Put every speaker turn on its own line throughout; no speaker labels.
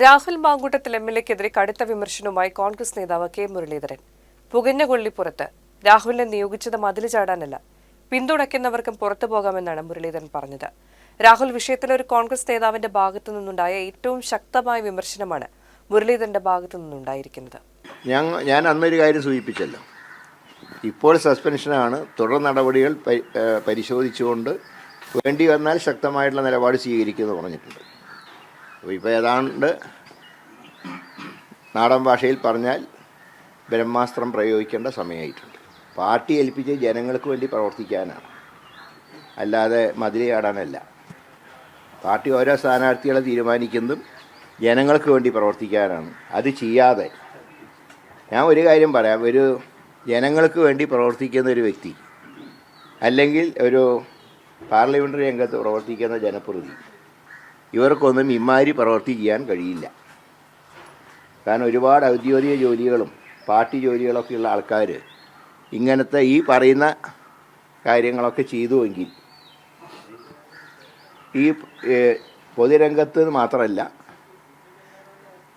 Rahul Mamkootathil M L എക്കെതിരെ കടുത്ത വിമർശനവുമായി കോൺഗ്രസ് നേതാവ് കെ മുരളീധരൻ. പുകഞ്ഞ കൊള്ളിപ്പുറത്ത് രാഹുലിനെ നിയോഗിച്ചത് മതിൽ ചാടാനല്ല പിന്തുണയ്ക്കുന്നവർക്കും പുറത്തു പോകാമെന്നാണ് മുരളീധരൻ പറഞ്ഞത്. രാഹുൽ വിഷയത്തിൽ ഒരു കോൺഗ്രസ് നേതാവിന്റെ ഭാഗത്തു നിന്നുണ്ടായ ഏറ്റവും ശക്തമായ വിമർശനമാണ് മുരളീധരന്റെ ഭാഗത്തു നിന്നുണ്ടായിരിക്കുന്നത്.
ഞാൻ ഞാൻ അന്നൊരു കാര്യം സൂചിപ്പിച്ചല്ലോ. ഇപ്പോൾ സസ്പെൻഷനാണ്. തുടർ നടപടികൾ പരിശോധിച്ചുകൊണ്ട് വേണ്ടി വന്നാൽ ശക്തമായിട്ടുള്ള നിലപാട് സ്വീകരിക്കുമെന്ന് പറഞ്ഞിട്ടുണ്ട്. അപ്പോൾ ഇപ്പോൾ ഏതാണ്ട് നാടൻ ഭാഷയിൽ പറഞ്ഞാൽ ബ്രഹ്മാസ്ത്രം പ്രയോഗിക്കേണ്ട സമയമായിട്ടുണ്ട്. പാർട്ടി ഏൽപ്പിച്ച് ജനങ്ങൾക്ക് വേണ്ടി പ്രവർത്തിക്കാനാണ്. അല്ലാതെ മതിലയാടാനല്ല പാർട്ടി ഓരോ സ്ഥാനാർത്ഥികളെ തീരുമാനിക്കുന്നതും ജനങ്ങൾക്ക് വേണ്ടി പ്രവർത്തിക്കാനാണ്. അത് ചെയ്യാതെ ഞാൻ ഒരു കാര്യം പറയാം. ഒരു ജനങ്ങൾക്ക് വേണ്ടി പ്രവർത്തിക്കുന്ന ഒരു വ്യക്തി അല്ലെങ്കിൽ ഒരു പാർലമെന്ററി രംഗത്ത് പ്രവർത്തിക്കുന്ന ജനപ്രതി ഇവർക്കൊന്നും ഇമാരി പ്രവർത്തിക്കാൻ കഴിയില്ല. കാരണം ഒരുപാട് ഔദ്യോഗിക ജോലികളും പാർട്ടി ജോലികളൊക്കെയുള്ള ആൾക്കാർ ഇങ്ങനത്തെ ഈ പറയുന്ന കാര്യങ്ങളൊക്കെ ചെയ്തുവെങ്കിൽ ഈ പൊതുരംഗത്ത് മാത്രമല്ല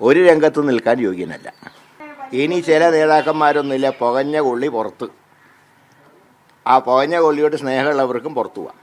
ഒരു രംഗത്ത് നിൽക്കാൻ യോഗ്യനല്ല. ഇനി ചില നേതാക്കന്മാരൊന്നുമില്ല പുകഞ്ഞ കൊള്ളി പുറത്ത്. ആ പുകഞ്ഞ കൊള്ളിയോട് സ്നേഹമുള്ളവർക്കും പുറത്തു പോവാം